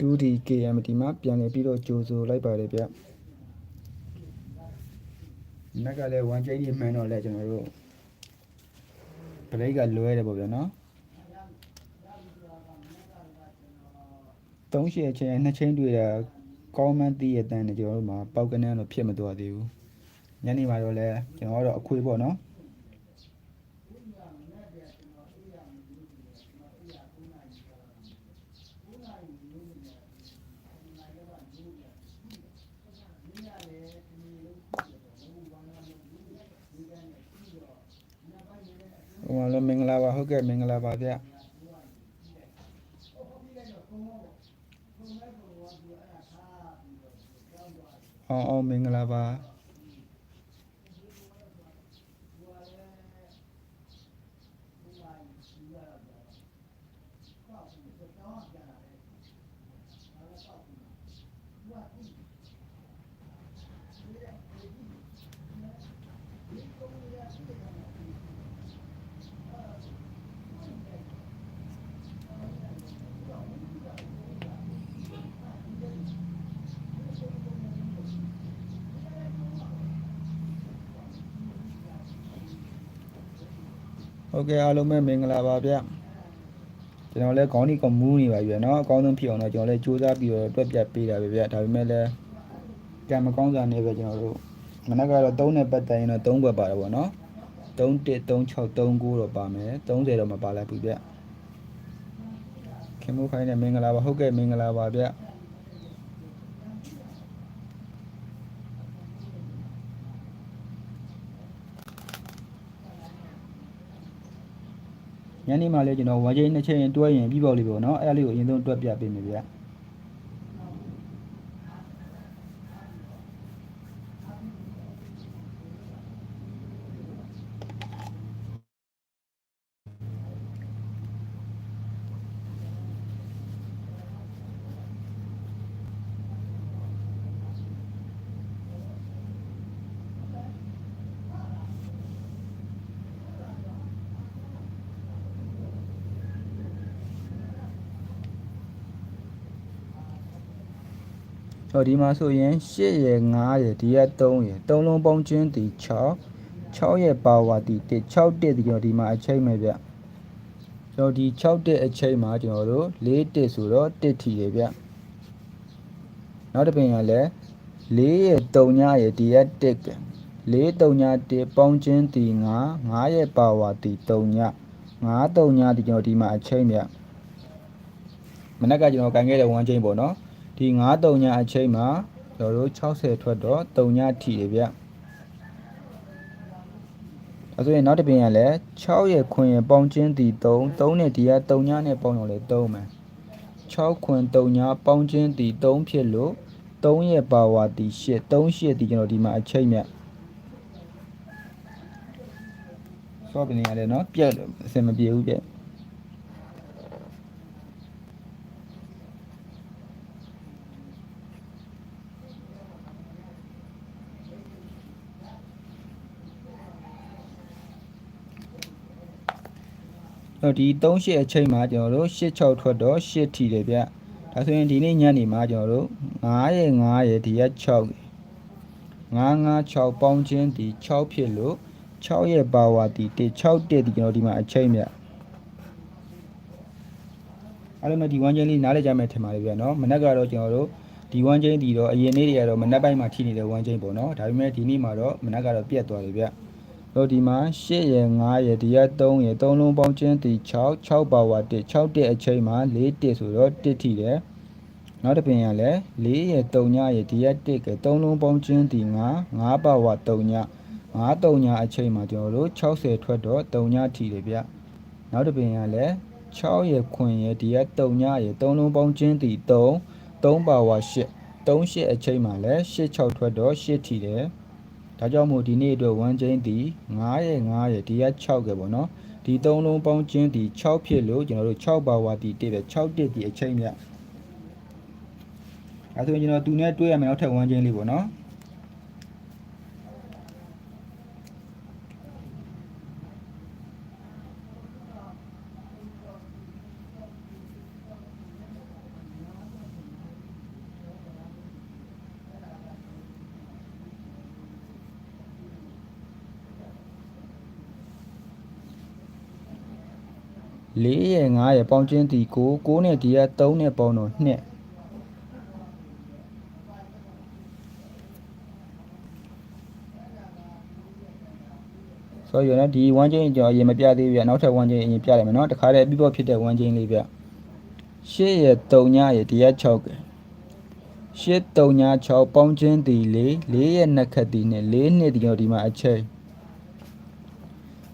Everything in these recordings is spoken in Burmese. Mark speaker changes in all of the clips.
Speaker 1: 2D KMT မှာပြန်လည်ပြီးတော့ကြိုဆိုလိုက်ပါတယ်ဗျ။နောက်ကလည်း1ချိန်ကြီးမှန်တော့လဲကျွန်တော်တို့ဘရိတ်ကလွဲတယ်ပေါ့ဗျာနော်။သုံးရှည်ချင်းနှစ်ချင်းတွေ့တာကောင်းမှန်းသိရတဲ့တန်းနဲ့ကျွန်တော်တို့မှာပောက်ကနန်းတော့ဖြစ်မသွားသေးဘူး။ညနေမှာတော့လဲကျွန်တော်တို့အခွေးပေါ့နော်။ ဟိုမှာလည်းမင်္ဂလာပါဟုတ်ကဲ့မင်္ဂလာပါဗျအောင်အောင်မင်္ဂလာပါ ဟုတ်ကဲ့အားလုံးပဲမင်္ဂလာပါဗျကျွန်တော်လည်းခေါင်းဒီကမူးနေပါပြီเนาะအကောင်းဆုံးဖြစ်အောင်တော့ကျွန်တော်လည်းစူးစမ်းပြီးတော့တွက်ပြတ်ပေးတာပဲဗျဒါပေမဲ့လည်းကံမကောင်းစားနေပဲကျွန်တော်တို့မနက်ကတော့3နဲ့ပတ်တိုင်တော့3ဘက်ပါတယ်ပေါ့နော်3 1 3 6 3 9တော့ပါမယ်30တော့မပါလိုက်ဘူးဗျခင်မိုးခိုင်းနဲ့မင်္ဂလာပါဟုတ်ကဲ့မင်္ဂလာပါဗျ ညနေမှလည်းကျွန်တော်ဝါချင်းနှစ်ချိန်တွဲရင်ပြီးပေါ့လေပေါ့နော်အဲ့ဒါလေးကိုအရင်ဆုံးတွက်ပြပေးမယ်ဗျ ဟောဒီမှာဆိုရင်8ရယ်9ရယ်ဒီက3ရယ်3လုံးပေါင်းချင်းဒီ6 6ရယ်ပါဝါဒီ1 6တက်ဒီကျွန်တော်ဒီမှာအချိန်မယ်ဗျကျွန်တော်ဒီ6တက်အချိန်မှာကျွန်တော်တို့4တက်ဆိုတော့1ထီရယ်ဗျနောက်တစ်ပင်ကလည်း4ရယ်3ညရယ်ဒီက1က4 3ည1ပေါင်းချင်းဒီ9 9ရယ်ပါဝါဒီ3ည9 3ညဒီကျွန်တော်ဒီမှာအချိန်ဗျမနက်ကကျွန်တော်ကန်ခဲ့တဲ့1ချိန်ပေါ့နော် ဒီ9တုံညာအချိန်မှာကျွန်တော်တို့60ထွက်တော့တုံညာထီတယ်ဗျအဲဆိုရင်နောက်တစ်ပြင်ကလည်း6ရဲ့ခွင်ရဲ့ပေါင်းချင်းတီ3 3နဲ့ဒီကတုံညာနဲ့ပေါင်းတော့လေ3မယ်6ခွင်တုံညာပေါင်းချင်းတီ3ဖြစ်လို့3ရဲ့ပါဝါတီ8 3 8တီကျွန်တော်ဒီမှာအချိန်မြတ်စောပင်ရတယ်နော်ပြက်လို့အစင်မပြေဘူးပြက် တော့ဒီ38အချိန်မှာကျွန်တော်တို့86ထွက်တော့8ထီတယ်ဗျဒါဆိုရင်ဒီနေ့ညနေမှာကျွန်တော်တို့9ရဲ့9ရဲ့ဒီရက်6 956ပေါင်းချင်းဒီ6ဖြစ်လို့6ရဲ့ပါဝါဒီ1 6တက်ဒီကျွန်တော်ဒီမှာအချိန်မြအဲ့လိုမှဒီ1ချင်းလေးနားလည်ကြမယ်ထင်ပါတယ်ဗျနော်မနက်ကတော့ကျွန်တော်တို့ဒီ1ချင်းဒီတော့အရင်နေ့တွေကတော့မနက်ပိုင်းမှာထိနေတဲ့1ချင်းပေါ့နော်ဒါပေမဲ့ဒီနေ့မှာတော့မနက်ကတော့ပြတ်သွားတယ်ဗျ တော့ဒီမှာ8ရယ်9ရယ်ဒီက3ရယ်3လုံးပေါင်းချင်းဒီ6 6ပါဝါ1 6တက်အချိန်မှာ4တက်ဆိုတော့1ထိတယ်နောက်တစ်ပင်ရလဲ4ရယ်3ညရယ်ဒီက1က3လုံးပေါင်းချင်းဒီ9 9ပါဝါ3ည9 3ညအချိန်မှာကျွန်တော်တို့60ထွက်တော့3ညထိတယ်ဗျနောက်တစ်ပင်ရလဲ6ရယ်ခွင်ရယ်ဒီက3ညရယ်3လုံးပေါင်းချင်းဒီ3 3ပါဝါ8 3 8အချိန်မှာလဲ8 6ထွက်တော့8ထိတယ် ဒါကြောင့်မို့ဒီနေ့အတွက်1ချင်းဒီ9ရဲ့9ရဲ့ဒီက6ကပေါ့နော်ဒီ3လုံးပေါင်းချင်းဒီ6ဖြစ်လို့ကျွန်တော်တို့6ပါဝါဒီတစ်ပဲ6တစ်ဒီအချိန်မြအဲဆိုရင်ကျွန်တော်သူနဲ့တွဲရမယ်နောက်ထပ်1ချင်းလေးပေါ့နော် 4ရဲ့5ရဲ့ပေါင်းချင်းဒီ9 9နဲ့ဒီက3နဲ့ပေါင်းတော့2ဆိုရနော်ဒီ1ချင်းကျွန်တော်အရင်မပြသေးဘူးဗျနောက်ထပ်1ချင်းအရင်ပြလိုက်မယ်နော်တခါတည်းပြီးပေါ့ဖြစ်တဲ့1ချင်းလေးဗျ8ရဲ့3ညရဲ့ဒီက6က8 3ည6ပေါင်းချင်းဒီ4 4ရဲ့နှစ်ခတ်ဒီနဲ့4နှစ်ဒီကျွန်တော်ဒီမှာအချိန်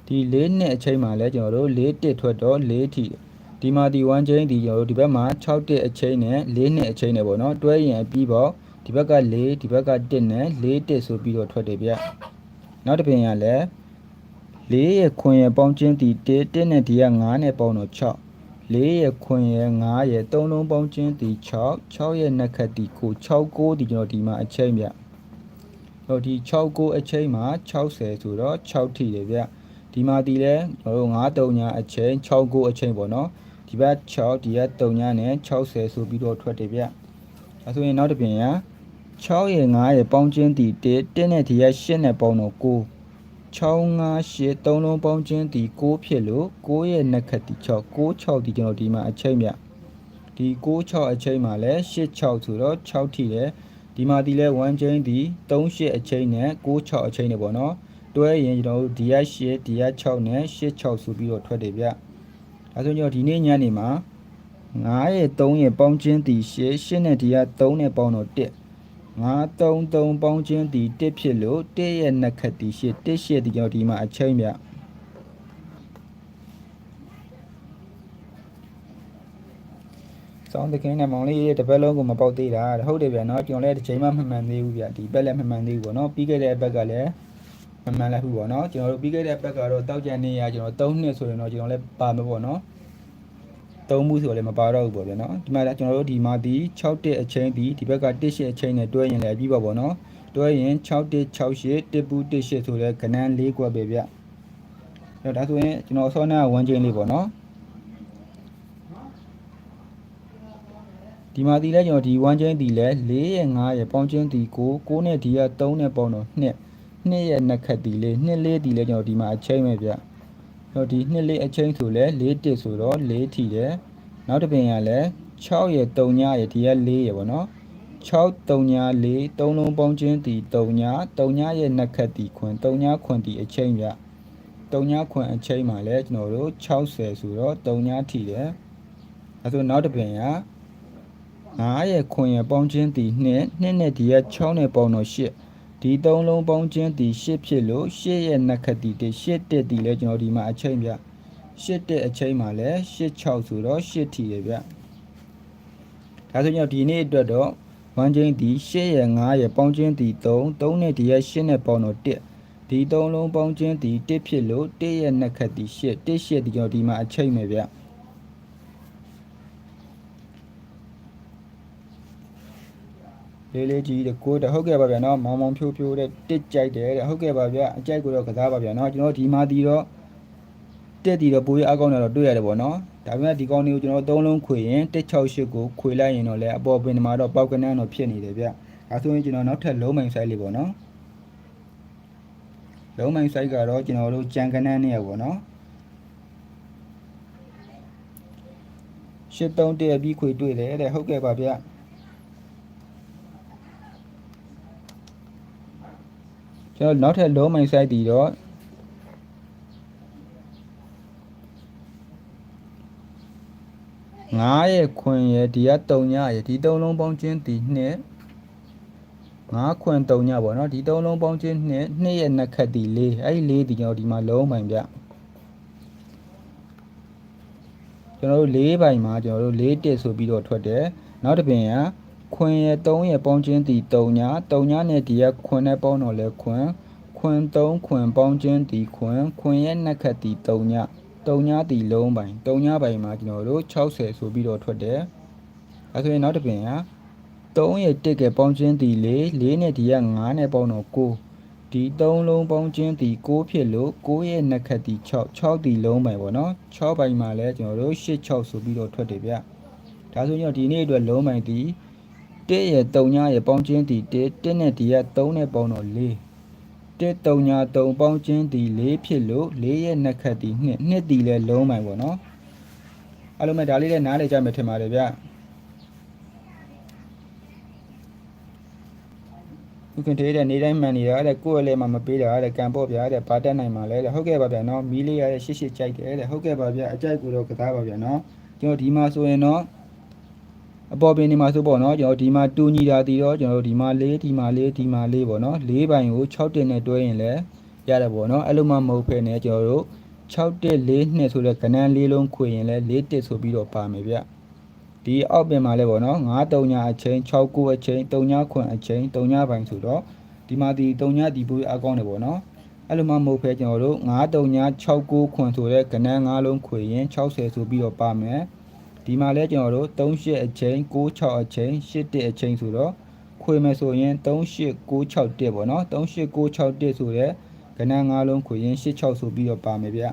Speaker 1: ဒီ၄နှစ်အချိန်မှာလဲကျွန်တော်တို့၄တစ်ထွက်တော့၄ထီဒီမှာဒီ1ချိန်ဒီကျွန်တော်တို့ဒီဘက်မှာ6တစ်အချိန်နဲ့၄နှစ်အချိန်နဲ့ပေါ့နော်တွဲရင်ပြီးပေါ့ဒီဘက်က၄ဒီဘက်က1နဲ့၄တစ်ဆိုပြီးတော့ထွက်တယ်ဗျနောက်တစ်ပြင်ကလည်း၄ရဲ့ခွင်ရဲ့ပေါင်းချင်းဒီ1 1နဲ့ဒီက9နဲ့ပေါင်းတော့6 4ရဲ့ခွင်ရဲ့9ရဲ့3လုံးပေါင်းချင်းဒီ6 6ရဲ့နှစ်ခတ်ဒီကို6 9ဒီကျွန်တော်ဒီမှာအချိန်ဗျဟိုဒီ6 9အချိန်မှာ60ဆိုတော့6ထီတယ်ဗျ ဒီမှာဒီလဲကျွန်တော်တို့9 3ညာအချိန်6 9အချိန်ပေါ့နော်ဒီဘက်6ဒီက3ညာနဲ့60ဆိုပြီးတော့ထွက်တယ်ဗျအဲဆိုရင်နောက်တစ်ပြင်ရ6ရဲ့9ရဲ့ပေါင်းချင်းဒီ1 1နဲ့ဒီက8နဲ့ပေါင်းတော့9 6 5 8 3လုံးပေါင်းချင်းဒီ6ဖြစ်လို့6ရဲ့နှစ်ခတ်ဒီ6 6 6ဒီကျွန်တော်ဒီမှာအချိန်မြဒီ6 6အချိန်မှာလဲ8 6ဆိုတော့6ထိတယ်ဒီမှာဒီလဲ1ချင်းဒီ3 8အချိန်နဲ့6 6အချိန်နဲ့ပေါ့နော် တွဲရင်ကျွန်တော်တို့ဒီရ8ဒီရ6နဲ့8 6ဆိုပြီးတော့ထွက်တယ်ဗျဒါဆိုကျွန်တော်ဒီနေ့ညနေမှာ9ရဲ့3ရဲ့ပေါင်းချင်းဒီ8 8နဲ့ဒီရ3နဲ့ပေါင်းတော့1 9 3 3ပေါင်းချင်းဒီ1ဖြစ်လို့1ရဲ့နှစ်ခတ်ဒီ8 1 8ဒီကြောင့်ဒီမှာအချိန်ပြစောင်းတကင်းနဲ့မောင်လေးရဲ့တပတ်လုံးကိုမပေါက်သေးတာဟုတ်တယ်ဗျာနော်ကျွန်တော်လည်းတစ်ချိန်မှမမှန်သေးဘူးဗျာဒီဘက်လည်းမမှန်သေးဘူးပေါ့နော်ပြီးခဲ့တဲ့ဘက်ကလည်း မမှန်လည်းဘူးပေါ့နော်ကျွန်တော်တို့ပြီးခဲ့တဲ့ဘက်ကတော့တောက်ကြံနေရကျွန်တော်3နှစ်ဆိုရင်တော့ကျွန်တော်လည်းပါမယ်ပေါ့နော်သုံးမှုဆိုတော့လည်းမပါတော့ဘူးပေါ့ဗျာနော်ဒီမှာကျွန်တော်တို့ဒီမှာဒီ6တက်အချင်းဒီဒီဘက်က1ရှစ်အချင်းနဲ့တွဲရင်လည်းပြီးပါပေါ့နော်တွဲရင်6တက်6ရှစ်1ပူ1ရှစ်ဆိုတဲ့ကဏ္ဍ၄ကွက်ပဲဗျအဲ့တော့ဒါဆိုရင်ကျွန်တော်ဆောနာ1ချင်းလေးပေါ့နော်ဒီမှာဒီလဲကျွန်တော်ဒီ1ချင်းဒီလဲ4ရဲ့5ရဲ့ပေါင်းချင်းဒီ9 9နဲ့ဒီက3နဲ့ပေါင်းတော့2 2ရဲ့နှစ်ခတ်ဒီလေး2လေးဒီလဲကျွန်တော်ဒီမှာအချင်းပဲဗျတော့ဒီနှစ်လေးအချင်းဆိုလဲ၄တစ်ဆိုတော့၄ထီတယ်နောက်တစ်ပင်ကလည်း6ရဲ့3ညရဲ့ဒီက4ရဲ့ပေါ့နော်6 3ည4 3လုံးပေါင်းချင်းဒီ3ည3ညရဲ့နှစ်ခတ်ဒီခွင်3ညခွင်ဒီအချင်းပြ3ညခွင်အချင်းမှာလဲကျွန်တော်တို့60ဆိုတော့3ညထီတယ်အဲဆိုနောက်တစ်ပင်က9ရဲ့ခွင်ရဲ့ပေါင်းချင်းဒီ2 2နဲ့ဒီက6နဲ့ပေါင်းတော့8 ဒီသုံးလုံးပေါင်းချင်းဒီ8ဖြစ်လို့8ရဲ့နှစ်ခတ်ဒီတ8တက်ဒီလဲကျွန်တော်ဒီမှာအချိန်ပြ8တက်အချိန်မှာလဲ8 6ဆိုတော့8ထီရဗျဒါဆိုရင်ဒီနေ့အတွက်တော့1ချင်းဒီ8ရဲ့9ရဲ့ပေါင်းချင်းဒီ3 3နဲ့ဒီရဲ့8နဲ့ပေါင်းတော့1ဒီသုံးလုံးပေါင်းချင်းဒီ1ဖြစ်လို့1ရဲ့နှစ်ခတ်ဒီ8 1 8ဒီကျွန်တော်ဒီမှာအချိန်မယ်ဗျ လေးလေးကြီးတဲ့ကိုတဲ့ဟုတ်ကဲ့ပါဗျာနော်မောင်မောင်ဖြိုးဖြိုးတဲ့တစ်ကြိုက်တယ်တဲ့ဟုတ်ကဲ့ပါဗျာအကြိုက်ကိုတော့ကစားပါဗျာနော်ကျွန်တော်ဒီမှာဒီတော့တက်တီတော့ပိုးရအကောင့်နဲ့တော့တွေ့ရတယ်ပေါ့နော်ဒါပေမဲ့ဒီကောင်းလေးကိုကျွန်တော်သုံးလုံးခွေရင်168ကိုခွေလိုက်ရင်တော့လေအပေါ်ပင်မှာတော့ပေါက်ကနန်းတော့ဖြစ်နေတယ်ဗျဒါဆိုရင်ကျွန်တော်နောက်ထပ်လုံးမိုင် size လေးပေါ့နော်လုံးမိုင် size ကတော့ကျွန်တော်တို့ကြံကနန်းနဲ့ပေါ့နော်83တည့်ပြီးခွေတွေ့တယ်တဲ့ဟုတ်ကဲ့ပါဗျာ ကျွန်တော်နောက်ထပ်လုံးမိုင် site တည်တော့9ရဲ့ခွင်ရဲ့ဒီက3ညရဲ့ဒီ3လုံးပေါင်းချင်းဒီ2 9ခွင်3ညပေါ့နော်ဒီ3လုံးပေါင်းချင်း2 2ရဲ့နှစ်ခတ်ဒီ4အဲ့ဒီ4ဒီကျွန်တော်ဒီမှာလုံးမိုင်ပြကျွန်တော်တို့၄ပိုင်မှာကျွန်တော်တို့၄တစ်ဆိုပြီးတော့ထွက်တယ်နောက်တစ်ပင်က ခွင်ရဲ့3ရဲ့ပေါင်းချင်းတီ3ည3ညနဲ့ဒီကခွင်နဲ့ပေါင်းတော့လဲခွင်ခွင်3ခွင်ပေါင်းချင်းတီခွင်ခွင်ရဲ့နှစ်ခတ်တီ3ည3ညတီလုံးပိုင်3ညပိုင်မှာကျွန်တော်တို့60ဆိုပြီးတော့ထွက်တယ်အဲဆိုရင်နောက်တစ်ပင်က3ရဲ့တစ်ကပေါင်းချင်းတီ4 4နဲ့ဒီက9နဲ့ပေါင်းတော့9ဒီ3လုံးပေါင်းချင်းတီ6ဖြစ်လို့6ရဲ့နှစ်ခတ်တီ6 6တီလုံးပိုင်ပေါ့နော်6ပိုင်မှာလဲကျွန်တော်တို့8 6ဆိုပြီးတော့ထွက်တယ်ဗျဒါဆိုရင်ဒီနေ့အတွက်လုံးပိုင်တီ 1ရဲ့3ညရဲ့ပေါင်းချင်းတီ1 1နဲ့ဒီက3နဲ့ပေါင်းတော့4 1 3ည3ပေါင်းချင်းတီ4ဖြစ်လို့4ရဲ့နှစ်ခတ်တီ2နှစ်တီလဲလုံးပိုင်ပေါ့နော်အားလုံးပဲဒါလေးလည်းနားလည်ကြမယ်ထင်ပါတယ်ဗျခုခင်သေးတဲ့နေတိုင်းမှန်နေတာတဲ့ကိုယ့်အလဲမှာမပေးတာတဲ့ကံပေါ့ဗျာတဲ့ဘာတက်နိုင်မှာလဲတဲ့ဟုတ်ကဲ့ပါဗျာနော်မီးလေးရတဲ့ရှစ်ရှစ်ကြိုက်တယ်တဲ့ဟုတ်ကဲ့ပါဗျာအကြိုက်ကိုတော့ကစားပါဗျာနော်ကျွန်တော်ဒီမှာဆိုရင်တော့ အပေါ်ပင်ဒီမှာဆိုပေါ့နော်ကျွန်တော်ဒီမှာတူညီတာတီတော့ကျွန်တော်တို့ဒီမှာ၄ဒီမှာ၄ဒီမှာ၄ပေါ့နော်၄ပိုင်ကို6တင်နဲ့တွဲရင်လည်းရတယ်ပေါ့နော်အဲ့လိုမှမဟုတ်ဖ ೇನೆ ကျွန်တော်တို့6တက်4နှစ်ဆိုတဲ့ကဏ္ဍ၄လုံးခွေရင်လည်း4တက်ဆိုပြီးတော့ပါမယ်ဗျဒီအောက်ပင်မှာလည်းပေါ့နော်9 3ညာအချိန်6 9အချိန်3ညာခွန်အချိန်3ညာပိုင်ဆိုတော့ဒီမှာဒီ3ညာဒီပူအကောင်းတယ်ပေါ့နော်အဲ့လိုမှမဟုတ်ဖဲကျွန်တော်တို့9 3ညာ6 9ခွန်ဆိုတဲ့ကဏ္ဍ5လုံးခွေရင်60ဆိုပြီးတော့ပါမယ် ဒီမှာလဲကျွန်တော်တို့38အချိန်96အချိန်81အချိန်ဆိုတော့ခွေမယ်ဆိုရင်3896တက်ပေါ့နော်3896တက်ဆိုတဲ့ကဏ္ဍ၅လုံးခွေရင်86ဆိုပြီးတော့ပါမယ်ဗျ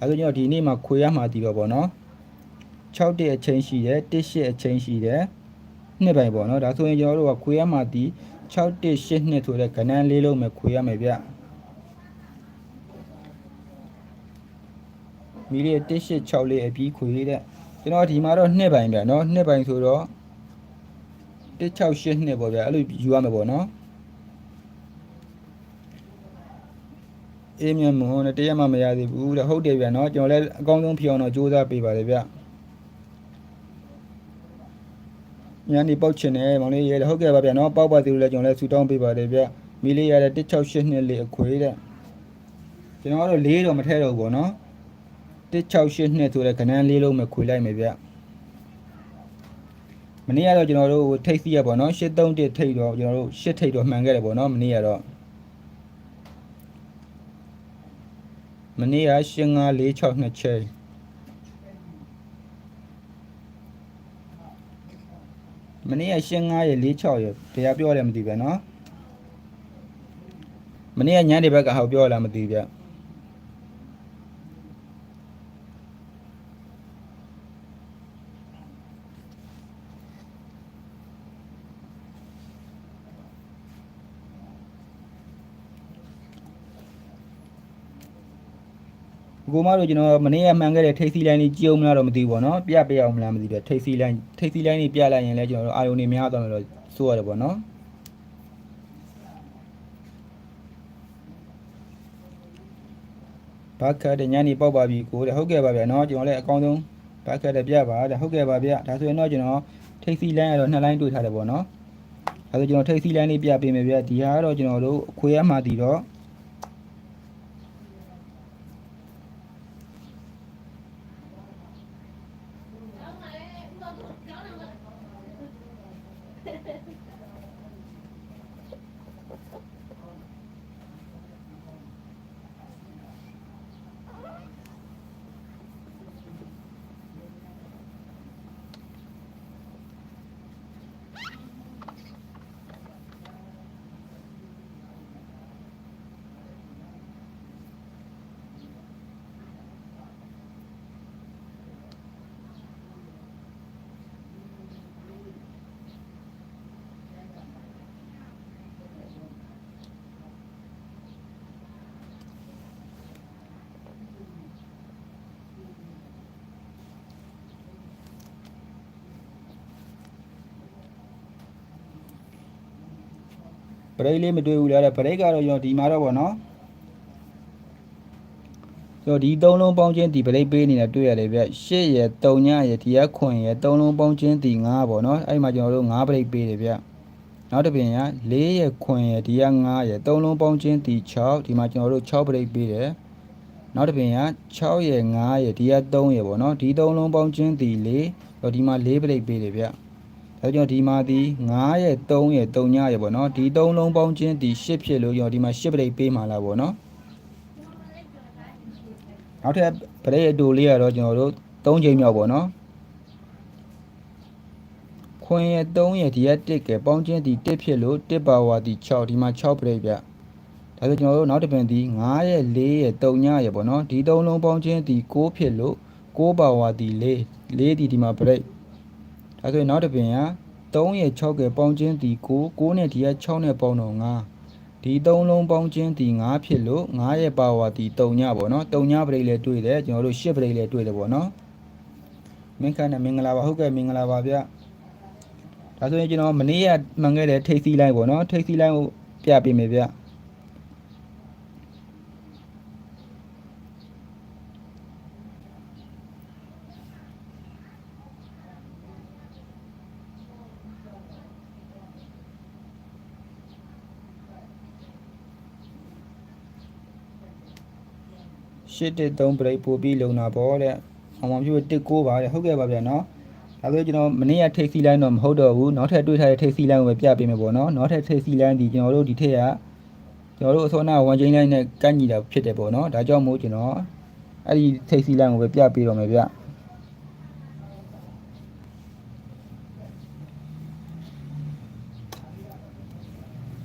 Speaker 1: အဲဒါကျွန်တော်ဒီနေ့မှာခွေရမှာတည်တော့ပေါ့နော်6တက်အချိန်ရှိတယ်18အချိန်ရှိတယ်နှစ်ပိုင်ပေါ့နော်ဒါဆိုရင်ကျွန်တော်တို့ကခွေရမှာတည်6တက်8နှစ်ဆိုတဲ့ကဏ္ဍ၄လုံးပဲခွေရမယ်ဗျမီလီ186လေးအပြီးခွေတဲ့ ကျွန်တော်ဒီမှာတော့နှစ်ပိုင်ဗျာနော်နှစ်ပိုင်ဆိုတော့168နှစ်ပေါ့ဗျာအဲ့လိုယူရမယ်ပေါ့နော်အေးမြတ်မွန်နဲ့တရက်မှမရသေးဘူးတဲ့ဟုတ်တယ်ဗျာနော်ကျွန်တော်လည်းအကောင်းဆုံးဖြစ်အောင်တော့စူးစမ်းပေးပါလေဗျညနေပေါက်ချင်တယ်မောင်လေးရဲတဲ့ဟုတ်ကဲ့ပါဗျာနော်ပေါက်ပါသေးလို့လည်းကျွန်တော်လည်းဆူတောင်းပေးပါတယ်ဗျမီလေးရတဲ့168နှစ်လေးအခွေတဲ့ကျွန်တော်ကတော့၄တော့မထဲတော့ဘူးပေါ့နော် 168နှစ်ဆိုတဲ့ကဏ္ဍလေးလုံးပဲခွေလိုက်မယ်ဗျမနေ့ကတော့ကျွန်တော်တို့ထိတ်စီရပေါ့နော်831ထိတ်တော့ကျွန်တော်တို့8ထိတ်တော့မှန်ခဲ့တယ်ပေါ့နော်မနေ့ကတော့မနေ့က8546နှစ်ချိန်မနေ့က85ရ46ရတရားပြောတယ်မသိဘူးဗျနော်မနေ့ကညနေဘက်ကဟောပြောလားမသိဘူးဗျ ကိုမတို့ကျွန်တော်မနေ့ကမှန်ခဲ့တဲ့ထိတ်စီလိုင်းလေးကြည့်အောင်မလားတော့မသိဘူးပေါ့နော်ပြပြအောင်မလားမသိဘူးထိတ်စီလိုင်းထိတ်စီလိုင်းလေးပြလိုက်ရင်လည်းကျွန်တော်တို့အာယုန်နေများသွားမယ်လို့ဆိုရတယ်ပေါ့နော်ဘတ်ကတ်တဲ့ညနေပေါက်ပါပြီကိုတဲ့ဟုတ်ကဲ့ပါဗျာနော်ကျွန်တော်လည်းအကောင်းဆုံးဘတ်ကတ်တဲ့ပြပါတဲ့ဟုတ်ကဲ့ပါဗျာဒါဆိုရင်တော့ကျွန်တော်ထိတ်စီလိုင်းကတော့နှစ်လိုင်းတွေ့ထားတယ်ပေါ့နော်ဒါဆိုကျွန်တော်ထိတ်စီလိုင်းလေးပြပေးမယ်ဗျာဒီဟာကတော့ကျွန်တော်တို့အခွေရမှတည်တော့ ရိတ်လေးမတွေ့ဘူးလားတဲ့ဘရိတ်ကတော့ကျွန်တော်ဒီမှာတော့ဗောနော်ကျွန်တော်ဒီသုံးလုံးပေါင်းချင်းဒီဘရိတ်ပေးနေတာတွေ့ရတယ်ဗျရှစ်ရယ်၃ညရယ်ဒီကခွန်ရယ်သုံးလုံးပေါင်းချင်းဒီ9ဗောနော်အဲ့မှာကျွန်တော်တို့9ဘရိတ်ပေးတယ်ဗျနောက်တစ်ပြင်က၄ရယ်ခွန်ရယ်ဒီက9ရယ်သုံးလုံးပေါင်းချင်းဒီ6ဒီမှာကျွန်တော်တို့6ဘရိတ်ပေးတယ်နောက်တစ်ပြင်က6ရယ်9ရယ်ဒီက3ရယ်ဗောနော်ဒီသုံးလုံးပေါင်းချင်းဒီ4တော့ဒီမှာ4ဘရိတ်ပေးတယ်ဗျ ဒါကြောင့်ဒီမှာဒီ9ရဲ့3ရဲ့3ညရဲ့ပေါ့နော်ဒီ3လုံးပေါင်းချင်းဒီ10ဖြစ်လို့ကျွန်တော်ဒီမှာ10ပရိတ်ပေးမှာလားပေါ့နော်နောက်ထပ်ပရိတ်အတူလေးကတော့ကျွန်တော်တို့3ချိန်မြောက်ပေါ့နော်ခွင်ရဲ့3ရဲ့ဒီက1ကဲပေါင်းချင်းဒီ1ဖြစ်လို့1ပါဝါဒီ6ဒီမှာ6ပရိတ်ဗျဒါဆိုကျွန်တော်တို့နောက်တစ်ပင်ဒီ9ရဲ့4ရဲ့3ညရဲ့ပေါ့နော်ဒီ3လုံးပေါင်းချင်းဒီ6ဖြစ်လို့6ပါဝါဒီ4 4ဒီဒီမှာပရိတ် ဒါဆိုရင်နောက်တစ်ပင်က3ရဲ့6ကပေါင်းချင်းဒီ9 9နဲ့ဒီက6နဲ့ပေါင်းတော့9ဒီ3လုံးပေါင်းချင်းဒီ9ဖြစ်လို့9ရဲ့ပါဝါဒီ3ညပေါ့နော်3ညပရိတ်လည်းတွေ့တယ်ကျွန်တော်တို့10ပရိတ်လည်းတွေ့တယ်ပေါ့နော်မင်းခန့်နဲ့မင်္ဂလာပါဟုတ်ကဲ့မင်္ဂလာပါဗျဒါဆိုရင်ကျွန်တော်မနေ့ကမှန်ခဲ့တဲ့ထိတ်စီလိုင်းပေါ့နော်ထိတ်စီလိုင်းကိုပြပေးမယ်ဗျ ရှစ်တစ်သုံးပရိတ်ပို့ပြီးလုံတာပေါ့တဲ့အောင်မဖြစ်တစ်ကိုပါတဲ့ဟုတ်ကဲ့ပါဗျနော်ဒါဆိုရင်ကျွန်တော်မနေ့ကထိတ်စီလိုင်းတော့မဟုတ်တော့ဘူးနောက်ထပ်တွေ့ထားတဲ့ထိတ်စီလိုင်းကိုပဲပြပေးမယ်ပေါ့နော်နောက်ထပ်ထိတ်စီလိုင်းဒီကျွန်တော်တို့ဒီထက်ကကျွန်တော်တို့အစောနာဝန်ချင်းလိုင်းနဲ့ကန့်ညီတာဖြစ်တယ်ပေါ့နော်ဒါကြောင့်မို့ကျွန်တော်အဲ့ဒီထိတ်စီလိုင်းကိုပဲပြပေးတော့မယ်ဗျ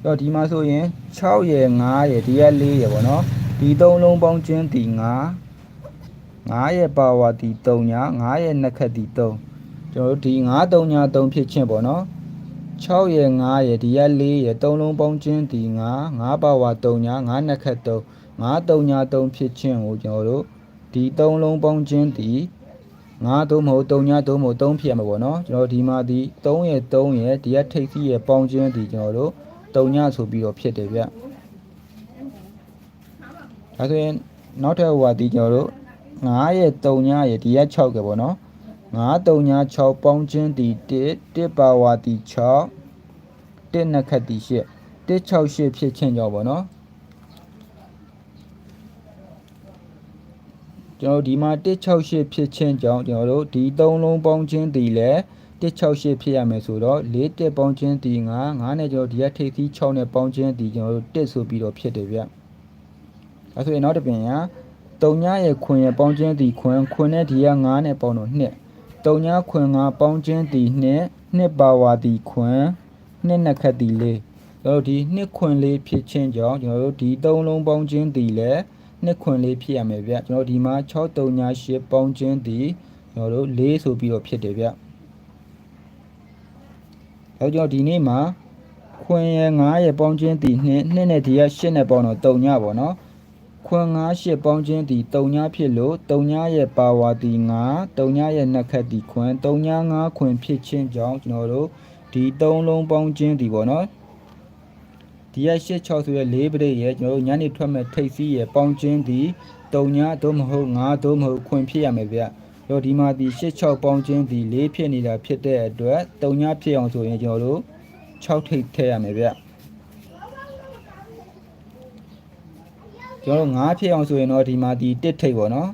Speaker 1: တော့ဒီမှာဆိုရင်6ရယ်9ရယ်ဒီရက်4ရယ်ပေါ့နော် ဒီသုံးလုံးပေါင်းချင်းဒီ9 9ရဲ့ပါဝါဒီ3ညာ9ရဲ့နှစ်ခက်ဒီ3ကျွန်တော်တို့ဒီ9 3ညာ3ဖြစ်ချင်းပေါ့နော်6ရဲ့9ရဲ့ဒီရက်4ရဲ့3လုံးပေါင်းချင်းဒီ9 9ပါဝါ3ညာ9နှစ်ခက်3 9 3ညာ3ဖြစ်ချင်းကိုကျွန်တော်တို့ဒီ3လုံးပေါင်းချင်းဒီ9သို့မဟုတ်3ညာသို့မဟုတ်3ဖြစ်ရမှာပေါ့နော်ကျွန်တော်ဒီမှာဒီ3ရဲ့3ရဲ့ဒီရက်ထိပ်စီးရဲ့ပေါင်းချင်းဒီကျွန်တော်တို့3ညာဆိုပြီးတော့ဖြစ်တယ်ဗျ ဒါဆိုရင်နောက်ထပ်ဟိုဟာဒီကျွန်တော်တို့9ရဲ့3ညရဲ့ဒီရက်6ကပေါ့နော်9 3ည6ပေါင်းချင်းဒီ1 1ပါဝါဒီ6 1နှစ်ခတ်ဒီ8 1 6 8ဖြစ်ချင်းကြောပေါ့နော်ကျွန်တော်ဒီမှာ168ဖြစ်ချင်းကြောင်းကျွန်တော်တို့ဒီ3လုံးပေါင်းချင်းဒီလဲ168ဖြစ်ရမယ်ဆိုတော့4တက်ပေါင်းချင်းဒီ9 9နဲ့ကျွန်တော်ဒီကထိပ်သီး6နဲ့ပေါင်းချင်းဒီကျွန်တော်တို့1ဆိုပြီးတော့ဖြစ်တယ်ဗျ အဲဆိုရင်နောက်တစ်ပြင်ကတုံညရဲ့ခွင်ရဲ့ပေါင်းချင်းဒီခွင်ခွင်နဲ့ဒီက9နဲ့ပေါင်းတော့2တုံညခွင်9ပေါင်းချင်းဒီ2နှစ်ပါဝါဒီခွင်နှစ်နှစ်ခတ်ဒီလေးကျွန်တော်တို့ဒီနှစ်ခွင်လေးဖြစ်ချင်းကြောင့်ကျွန်တော်တို့ဒီ3လုံးပေါင်းချင်းဒီလဲနှစ်ခွင်လေးဖြစ်ရမယ်ဗျကျွန်တော်ဒီမှာ6တုံည8ပေါင်းချင်းဒီကျွန်တော်တို့4ဆိုပြီးတော့ဖြစ်တယ်ဗျအဲကျွန်တော်ဒီနေ့မှာခွင်ရ9ရပေါင်းချင်းဒီ2နှစ်နဲ့ဒီက8နဲ့ပေါင်းတော့တုံညပေါ့နော် ခွင်9 8ပေါင်းချင်းဒီတုံညဖြစ်လို့တုံညရဲ့ပါဝါဒီ9တုံညရဲ့နှစ်ခတ်ဒီခွင်တုံည9ခွင်ဖြစ်ချင်းကြောင့်ကျွန်တော်တို့ဒီ3လုံးပေါင်းချင်းဒီပေါ့နော်ဒီရ86ဆိုရ4ပရိတ်ရဲ့ကျွန်တော်တို့ညနေထွက်မဲ့ထိတ်စီးရဲ့ပေါင်းချင်းဒီတုံညသို့မဟုတ်9သို့မဟုတ်ခွင်ဖြစ်ရမယ်ဗျတော့ဒီမှာဒီ86ပေါင်းချင်းဒီ4ဖြစ်နေတာဖြစ်တဲ့အတွက်တုံညဖြစ်အောင်ဆိုရင်ကျွန်တော်တို့6ထိပ်ထည့်ရမယ်ဗျ ကျွန်တော်တို့9ဖြစ်အောင်ဆိုရင်တော့ဒီမှာဒီ1ထိပ်ပေါ့နော်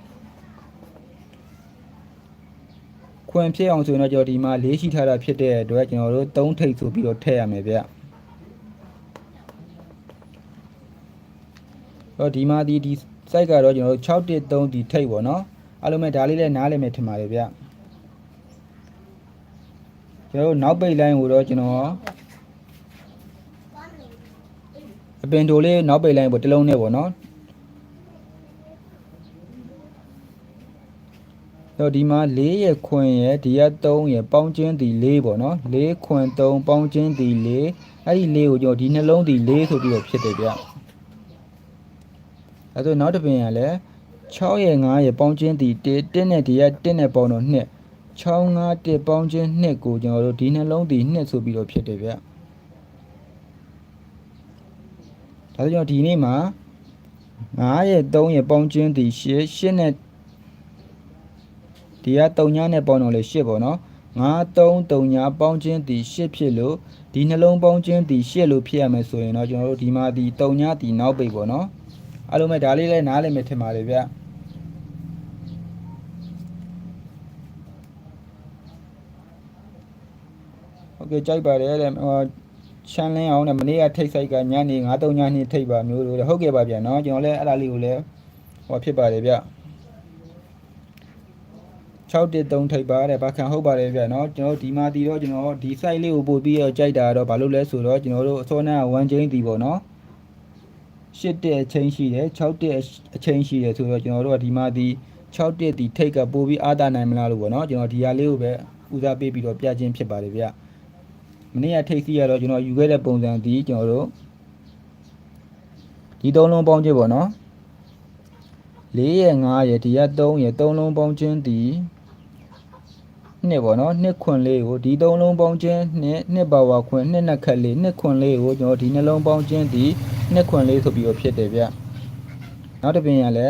Speaker 1: ခွင်ဖြစ်အောင်ဆိုရင်တော့ကျွန်တော်ဒီမှာ4ရှိထားတာဖြစ်တဲ့အတွက်ကျွန်တော်တို့3ထိပ်ဆိုပြီးတော့ထည့်ရမယ်ဗျတော့ဒီမှာဒီဒီ site ကတော့ကျွန်တော်တို့613ဒီထိပ်ပေါ့နော်အားလုံးပဲဒါလေးလည်းနားလည်မယ်ထင်ပါတယ်ဗျကျွန်တော်တို့နောက်ပိတ်လိုင်းကိုတော့ကျွန်တော်အပင်တိုလေးနောက်ပိတ်လိုင်းပေါ့တစ်လုံးနဲ့ပေါ့နော် တော့ဒီမှာ4ရဲ့ခွင်ရဲ့ဒီက3ရဲ့ပေါင်းချင်းဒီ4ပေါ့နော်4ခွင်3ပေါင်းချင်းဒီ4အဲ့ဒီ4ကိုကျွန်တော်ဒီနှလုံးဒီ4ဆိုပြီးတော့ဖြစ်တယ်ဗျအဲဆိုနောက်တစ်ပင်ရလဲ6ရဲ့9ရဲ့ပေါင်းချင်းဒီ1 1နဲ့ဒီက1နဲ့ပေါင်းတော့2 6 5 1ပေါင်းချင်း2ကိုကျွန်တော်တို့ဒီနှလုံးဒီ2ဆိုပြီးတော့ဖြစ်တယ်ဗျဒါဆိုကျွန်တော်ဒီနေ့မှာ9ရဲ့3ရဲ့ပေါင်းချင်းဒီ8 8နဲ့ ဒီက3ညနဲ့ပေါင်းတော့လေ8ပေါ့နော်9 3 3ညပေါင်းချင်းဒီ8ဖြစ်လို့ဒီနှလုံးပေါင်းချင်းဒီ8လို့ဖြစ်ရမယ်ဆိုရင်တော့ကျွန်တော်တို့ဒီမှာဒီ3ညဒီနောက်ပိတ်ပေါ့နော်အားလုံးပဲဒါလေးလည်းနားလည်မယ်ထင်ပါတယ်ဗျဟုတ်ကဲ့ကြိုက်ပါတယ်တဲ့ဟိုချမ်းလင်းအောင်နဲ့မနေ့ကထိတ်ဆိုင်ကညနေ9 3ညနေထိတ်ပါမျိုးလို့ဟုတ်ကဲ့ပါဗျာနော်ကျွန်တော်လည်းအဲ့ဒါလေးကိုလည်းဟောဖြစ်ပါတယ်ဗျ 613ထိပ်ပါတဲ့ဘာခံဟုတ်ပါတယ်ဗျာเนาะကျွန်တော်ဒီမှာတီတော့ကျွန်တော်ဒီ site လေးကိုပို့ပြီးတော့ကြိုက်တာတော့ဘာလို့လဲဆိုတော့ကျွန်တော်တို့အစောနာ1 chain တီပေါ့เนาะ8တဲ့အချိန်ရှိတယ်6တဲ့အချိန်ရှိတယ်ဆိုတော့ကျွန်တော်တို့ကဒီမှာဒီ6တက်ဒီထိတ်ကပို့ပြီးအားတာနိုင်မလားလို့ပေါ့เนาะကျွန်တော်ဒီဟာလေးကိုပဲဦးစားပေးပြီးတော့ပြခြင်းဖြစ်ပါတယ်ဗျမနေ့ကထိတ်စီရတော့ကျွန်တော်ယူခဲ့တဲ့ပုံစံဒီကျွန်တော်တို့ဒီသုံးလုံးပေါင်းခြင်းပေါ့เนาะ4ရဲ့5ရဲ့ဒီက3ရဲ့3လုံးပေါင်းခြင်းဒီ နှစ်ပေါ့နော်နှစ်ခွန်လေးကိုဒီသုံးလုံးပေါင်းခြင်းနှစ်နှစ်ပါဝါခွန်နှစ်နှစ်ခက်လေးနှစ်ခွန်လေးကိုကျွန်တော်ဒီနှလုံးပေါင်းခြင်းဒီနှစ်ခွန်လေးဆိုပြီးတော့ဖြစ်တယ်ဗျနောက်တစ်ပြင်ရလဲ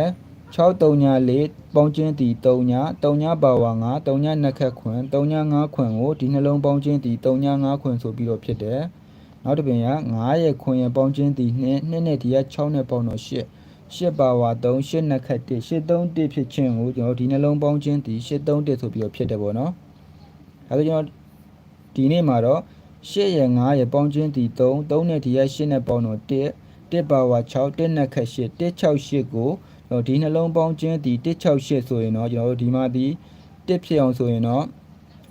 Speaker 1: 6 3ညာ4ပေါင်းခြင်းဒီ3ညာ3ညာပါဝါ9 3ညာနှစ်ခက်ခွန်3ညာ5ခွန်ကိုဒီနှလုံးပေါင်းခြင်းဒီ3ညာ5ခွန်ဆိုပြီးတော့ဖြစ်တယ်နောက်တစ်ပြင်ရ9ရဲ့ခွန်ရဲ့ပေါင်းခြင်းဒီနှစ်နှစ်နဲ့ဒီက6နဲ့ပေါင်းတော့8ရှစ်ပါဝါ3ရှစ်နှစ်ခက်1ရှစ်3 1ဖြစ်ခြင်းကိုကျွန်တော်ဒီနှလုံးပေါင်းခြင်းဒီရှစ်3 1ဆိုပြီးတော့ဖြစ်တယ်ပေါ့နော်။ အဲဒါကျွန်တော်ဒီနေ့မှာတော့ရှစ်ရယ်9ရယ်ပေါင်းခြင်းဒီ3 3နဲ့ဒီရရှစ်နဲ့ပေါင်းတော့1 1ပါဝါ6 1နှစ်ခက်8 1 6 8ကိုကျွန်တော်ဒီနှလုံးပေါင်းခြင်းဒီ1 6 8ဆိုရင်တော့ကျွန်တော်တို့ဒီမှာဒီ1ဖြစ်အောင်ဆိုရင်တော့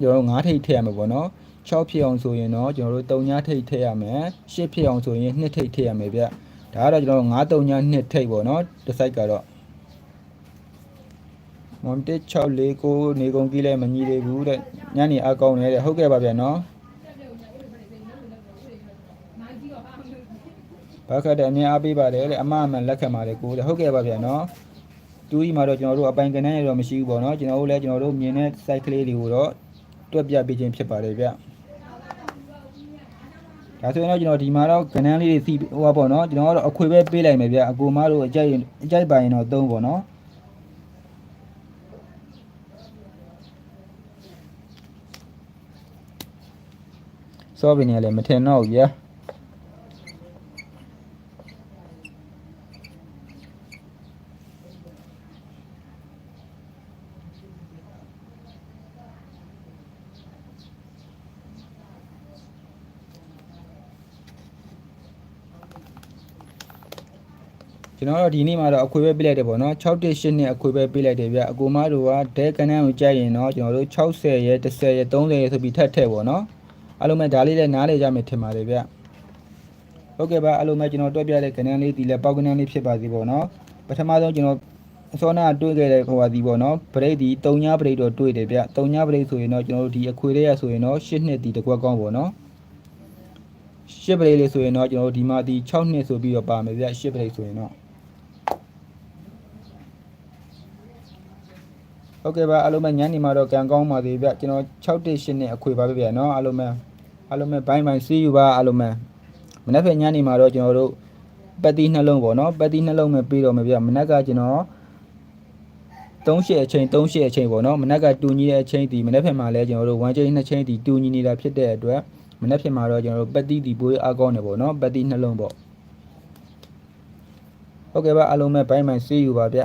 Speaker 1: ကျွန်တော်တို့9ထိပ်ထည့်ရမှာပေါ့နော်။6ဖြစ်အောင်ဆိုရင်တော့ကျွန်တော်တို့3ညထိပ်ထည့်ရမယ်။8ဖြစ်အောင်ဆိုရင်2ထိပ်ထည့်ရမယ်ဗျ။ဒါကတော့ကျွန်တော်9 3ည2ထိပ်ပေါ့နော်။တစ်စိုက်ကတော့ မွန်တစ်6လေးကိုနေကုန်ကြီးလဲမညီသေးဘူးတဲ့ညနေအကောင်းနေတဲ့ဟုတ်ကဲ့ပါဗျာနော်ဘာခတ်တဲ့အမြင်အားပေးပါတယ်လေအမအမှန်လက်ခံပါတယ်ကိုတဲ့ဟုတ်ကဲ့ပါဗျာနော်တူကြီးမှာတော့ကျွန်တော်တို့အပိုင်ကနေရတော့မရှိဘူးပေါ့နော်ကျွန်တော်တို့လည်းကျွန်တော်တို့မြင်တဲ့ site ကလေးတွေကိုတော့တွက်ပြပေးခြင်းဖြစ်ပါတယ်ဗျဒါဆိုရင်တော့ကျွန်တော်ဒီမှာတော့ကဏန်းလေးတွေစီဟိုပါပေါ့နော်ကျွန်တော်ကတော့အခွေပဲပေးလိုက်မယ်ဗျအကူမတို့အကြိုက်အကြိုက်ပါရင်တော့သုံးပေါ့နော် စောဘီနေလည်းမထင်တော့ဘူးဗျာကျွန်တော်တို့ဒီနေ့မှာတော့အခွေပဲပြလိုက်တယ်ပေါ့နော်6တစ်8နှစ်အခွေပဲပြလိုက်တယ်ဗျအကူမတို့ကဒဲကနန်းကိုကြိုက်ရင်တော့ကျွန်တော်တို့60ရဲ10ရဲ30ရဲဆိုပြီးထပ်ထည့်ပေါ့နော် အားလုံးပဲဒါလေးလည်းနားလေကြမယ်ထင်ပါတယ်ဗျဟုတ်ကဲ့ပါအားလုံးပဲကျွန်တော်တွက်ပြတဲ့ကဏ္ဍလေးဒီလည်းပေါက်ကဏ္ဍလေးဖြစ်ပါသေးပေါ့နော်ပထမဆုံးကျွန်တော်အစောနာတွေ့ခဲ့တဲ့ဟိုပါဒီပေါ့နော်ဘရိတ်ဒီ3ညဘရိတ်တော့တွေ့တယ်ဗျ3ညဘရိတ်ဆိုရင်တော့ကျွန်တော်တို့ဒီအခွေလေးရဆိုရင်တော့8နှစ်ဒီတစ်ကွက်ကောင်းပေါ့နော်8ဘရိတ်လေးဆိုရင်တော့ကျွန်တော်တို့ဒီမှာဒီ6နှစ်ဆိုပြီးတော့ပါမယ်ဗျ8ဘရိတ်ဆိုရင်တော့ဟုတ်ကဲ့ပါအားလုံးပဲညနေမှာတော့ကံကောင်းပါသေးဗျကျွန်တော်6တိ8နှစ်အခွေပါပဲဗျနော်အားလုံးပဲ အားလုံးပဲဘိုင်းဘိုင်းစီးယူပါအားလုံးပဲမနေ့ဖက်ညနေမှာတော့ကျွန်တော်တို့ပတ်တီးနှလုံးပေါ့နော်ပတ်တီးနှလုံးပဲပြီးတော့မယ်ဗျမနေ့ကကျွန်တော်3ရှစ်အချိန်3ရှစ်အချိန်ပေါ့နော်မနေ့ကတူညီတဲ့အချိန်ဒီမနေ့ဖက်မှာလဲကျွန်တော်တို့1ချိန်2ချိန်ဒီတူညီနေတာဖြစ်တဲ့အတွက်မနေ့ဖက်မှာတော့ကျွန်တော်တို့ပတ်တီးဒီပိုးအားကောင်းနေပေါ့နော်ပတ်တီးနှလုံးပေါ့ဟုတ်ကဲ့ပါအားလုံးပဲဘိုင်းဘိုင်းစီးယူပါဗျ